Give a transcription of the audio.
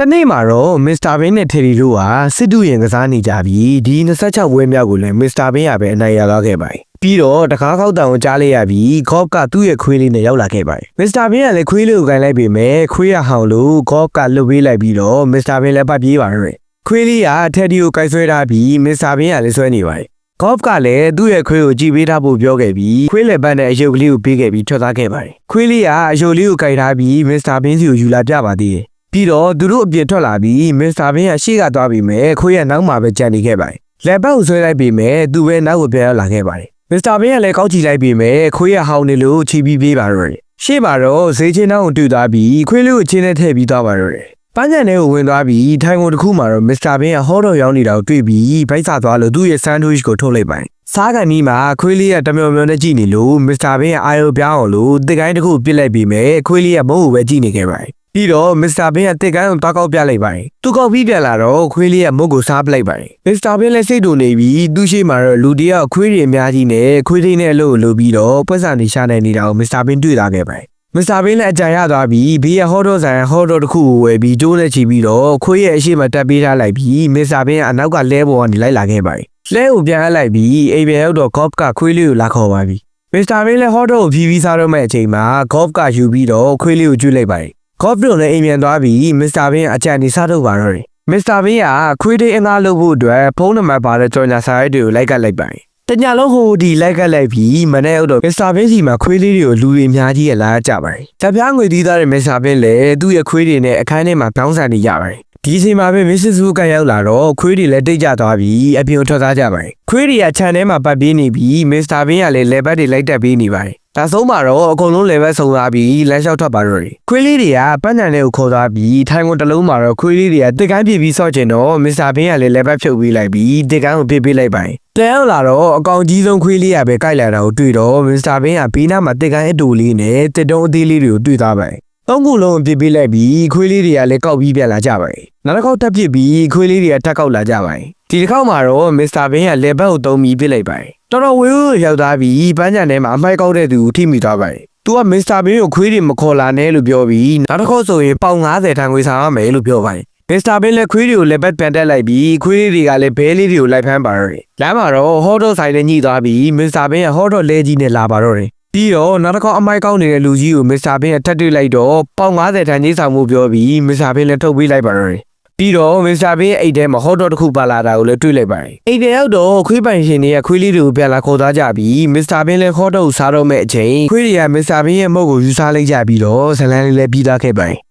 တနေ့မှာတော့မစ္စတာဘင်းနဲ့ထေရီတို့ဟာစစ်တူရင်ကစားနေကြပြီးဒီ26ဝဲမြောက်ကိုလည်းမစ္စတာဘင်းကပဲအနိုင်ရသွားခဲ့ပါတယ်ပြီးတော့တကားခောက်တောင်ကိုကြားလိုက်ရပြီးဂေါ့ကသူ့ရဲ့ခွေးလေးနဲ့ရောက်လာခဲ့ပါတယ်မစ္စတာဘင်းကလည်းခွေးလေးကိုကန်လိုက်ပေမဲ့ခွေးရဟောင်လို့ဂေါ့ကလွတ်ပေးလိုက်ပြီးတော့မစ္စတာဘင်းလည်းပတ်ပြေးပါတော့တယ်ခွေးလေးကထက်ဒီကိုကိုက်ဆွဲထားပြီးမစ္စတာဘင်းကလည်းဆွဲနေပါတယ်ဂေါ့ကလည်းသူ့ရဲ့ခွေးကိုကြည်ပေးထားဖို့ပြောခဲ့ပြီးခွေးလက်ပတ်နဲ့အယုတ်ကလေးကိုပေးခဲ့ပြီးထွက်သွားခဲ့ပါတယ်ခွေးလေးကအယုတ်လေးကိုကိုက်ထားပြီးမစ္စတာဘင်းစီကိုယူလာပြပါသေးတယ် ပြီးတော့သူတို့အပြင်ထွက်လာပြီးမစ္စတာဘင်းကရှေ့ကသွားပြီးမဲ့ခွေးရဲ့နောက်မှာပဲကြံနေခဲ့ပါတယ်လက်ပတ်ကိုဆွဲလိုက်ပြီးမဲ့သူပဲနောက်ကိုပြန်ရောက်လာခဲ့ပါတယ်မစ္စတာဘင်းကလည်းကောက်ချီလိုက်ပြီးမဲ့ခွေးရဟောင်းနေလို့ချီပြီးပြေးပါတော့တယ်ရှေ့မှာတော့ဈေးချင်းနောက်ကိုတွေ့သွားပြီးခွေးလေးကိုချင်းနဲ့ထည့်ပြီးသွားပါတော့တယ်ပန်းချန်ထဲကိုဝင်သွားပြီးထိုင်ကုန်တစ်ခုမှာတော့မစ္စတာဘင်းကဟောတော့ရောက်နေတာကိုတွေ့ပြီးဗိုက်စာသွားလို့သူ့ရဲ့ဆန်ဒွိချ်ကိုထုတ်လိုက်ပါတယ်စားကန်ဒီမှာခွေးလေးကတမျောမျောနဲ့ကြည့်နေလို့မစ္စတာဘင်းကအာရုံပြောင်းအောင်လို့တစ်ကိုင်းတစ်ခုပစ်လိုက်ပြီးမဲ့ခွေးလေးကဘုံကိုပဲကြည့်နေခဲ့ပါတယ် ပြီးတော့မစ္စတာဘင်းကတစ်ကိုင်းကိုတောက်ကောက်ပြလိုက်ပါတယ်သူကောက်ပြီးပြန်လာတော့ခွေးလေးကမုတ်ကိုစားပလိုက်ပါတယ်မစ္စတာဘင်းလည်းစိတ်တူနေပြီးသူ့ရှိမှာတော့လူတယောက်ခွေးတွေအများကြီးနဲ့ခွေးထိန်နဲ့အလုပ်ကိုလုပ်ပြီးတော့ပွက်ဆံနေရှာနေနေတာကိုမစ္စတာဘင်းတွေ့လာခဲ့ပါတယ်မစ္စတာဘင်းလည်းအကြံရသွားပြီးဘေးရဟောတော့ဆိုင်ဟောတော့တစ်ခုကိုဝယ်ပြီးကျိုးနဲ့ချီပြီးတော့ခွေးရဲ့အရှိမတက်ပေးထားလိုက်ပြီးမစ္စတာဘင်းကအနောက်ကလဲပေါ်ကနေလိုက်လာခဲ့ပါတယ်လဲကိုပြန်အပ်လိုက်ပြီးအိမ်ပြန်ရောက်တော့ကော့ကခွေးလေးကိုလာခေါ်ပါပြီမစ္စတာဘင်းလည်းဟောတော့ကိုဖြီးပြီးစားတော့မဲ့အချိန်မှာကော့ကယူပြီးတော့ခွေးလေးကိုကျွေးလိုက်ပါတယ် ကော့တို့လည်းအိမ်ပြန်သွားပြီးမစ္စတာဘင်းအကြံနေစားတော့ပါတော့တယ်မစ္စတာဘင်းကခွေးလေးအငားလုပ်ဖို့အတွက်ဖုန်းနံပါတ်ပါတဲ့ကြော်ညာစာရိုက်တွေကိုလိုက်ကပ်လိုက်ပါတယ်တညာလုံးဟိုဒီလိုက်ကပ်လိုက်ပြီးမနေ့ကတော့မစ္စတာဘင်းစီမှာခွေးလေးတွေကိုလူတွေအများကြီးရလာကြပါတယ်။တပြားငွေသီးသားတဲ့မစ္စတာဘင်းလည်းသူ့ရဲ့ခွေးတွေနဲ့အခန်းထဲမှာပြောင်းဆန်နေကြပါတယ်။ဒီအချိန်မှာပဲမစ္စဆူကရောက်လာတော့ခွေးတွေလည်းတိတ်ကြသွားပြီးအပြင်ကိုထွက်သွားကြပါတယ်။ခွေးတွေကခြံထဲမှာပတ်ပြေးနေပြီးမစ္စတာဘင်းကလည်းလေဘတ်တွေလိုက်တက်ပေးနေပါတယ်။ ဒါဆုံးမှာတော့အကုန်လုံးလေဘတ်ဆုံသွားပြီးလမ်းလျှောက်ထွက်ပါတော့တယ်။ခွေးလေးတွေကပန်းညံလေးကိုခေါ်သွားပြီးထိုင်ကုန်တစ်လုံးမှာတော့ခွေးလေးတွေကတစ်ကိုင်းပြပြီးဆော့ကျင်တော့မစ္စတာဘင်းကလည်းလေဘတ်ဖြုတ်ပေးလိုက်ပြီးတစ်ကိုင်းကိုပြပေးလိုက်ပါတယ်။တန်ရောက်လာတော့အကောင်ကြီးဆုံးခွေးလေးကပဲကြိုက်လာတာကိုတွေ့တော့မစ္စတာဘင်းကဘေးနားမှာတစ်ကိုင်းအတူလေးနဲ့တစ်တုံးအသေးလေးတွေကိုတွေ့သွားပါတယ်။ သုံးခုလုံးပြစ်ပေးလိုက်ပြီးခွေးလေးတွေကလည်းကောက်ပြီးပြန်လာကြပါတယ်။နောက်တစ်ခေါက်တက်ပြစ်ပြီးခွေးလေးတွေကထပ်ကောက်လာကြပါတယ်။ဒီတစ်ခေါက်မှာတော့မစ္စတာဘင်းကလေဘတ်ကိုသုံးပြီးပြစ်လိုက်ပါတယ်။တော်တော်ဝေးဝေးရောက်သွားပြီးပန်းချန်ထဲမှာအမိုက်ကောက်တဲ့သူကိုထိမိသွားပါတယ်။ तू ကမစ္စတာဘင်းကိုခွေးတွေမခေါ်လာနဲ့လို့ပြောပြီးနောက်တစ်ခေါက်ဆိုရင်ပေါင်90ထန်ခွေဆောင်ရမယ်လို့ပြောပါတယ်။မစ္စတာဘင်းလည်းခွေးတွေကိုလက်ပတ်ပြန်တက်လိုက်ပြီးခွေးတွေကလည်းဘဲလေးတွေကိုလိုက်ဖမ်းပါတော့တယ်။လမ်းမှာတော့ဟော့တော့ဆိုင်နဲ့ညှိသွားပြီးမစ္စတာဘင်းကဟော့တော့လဲကြီးနဲ့လာပါတော့တယ်။ ပြီးတော့နောက်တစ်ခေါက်အမိုက်ကောက်နေတဲ့လူကြီးကိုမစ္စတာဘင်းကထပ်တွေ့လိုက်တော့ပေါင်90ထန်ကြီးဆောင်မှုပြောပြီးမစ္စတာဘင်းလည်းထုတ်ပေးလိုက်ပါတော့တယ်။ပြီးတော့မစ္စတာဘင်းရဲ့အိတ်ထဲမှာဟော့တော့တစ်ခုပါလာတာကိုလည်းတွေ့လိုက်ပါတယ်။အိတ်ထဲရောက်တော့ခွေးပိုင်ရှင်တွေကခွေးလေးတွေကိုပြန်လာခေါ်သွားကြပြီးမစ္စတာဘင်းလည်းဟော့တော့ကိုစားတော့မဲ့အချိန်ခွေးတွေကမစ္စတာဘင်းရဲ့မုတ်ကိုယူစားလိုက်ကြပြီးတော့ဇလန်လေးလည်းပြီးသားခဲ့ပါတယ်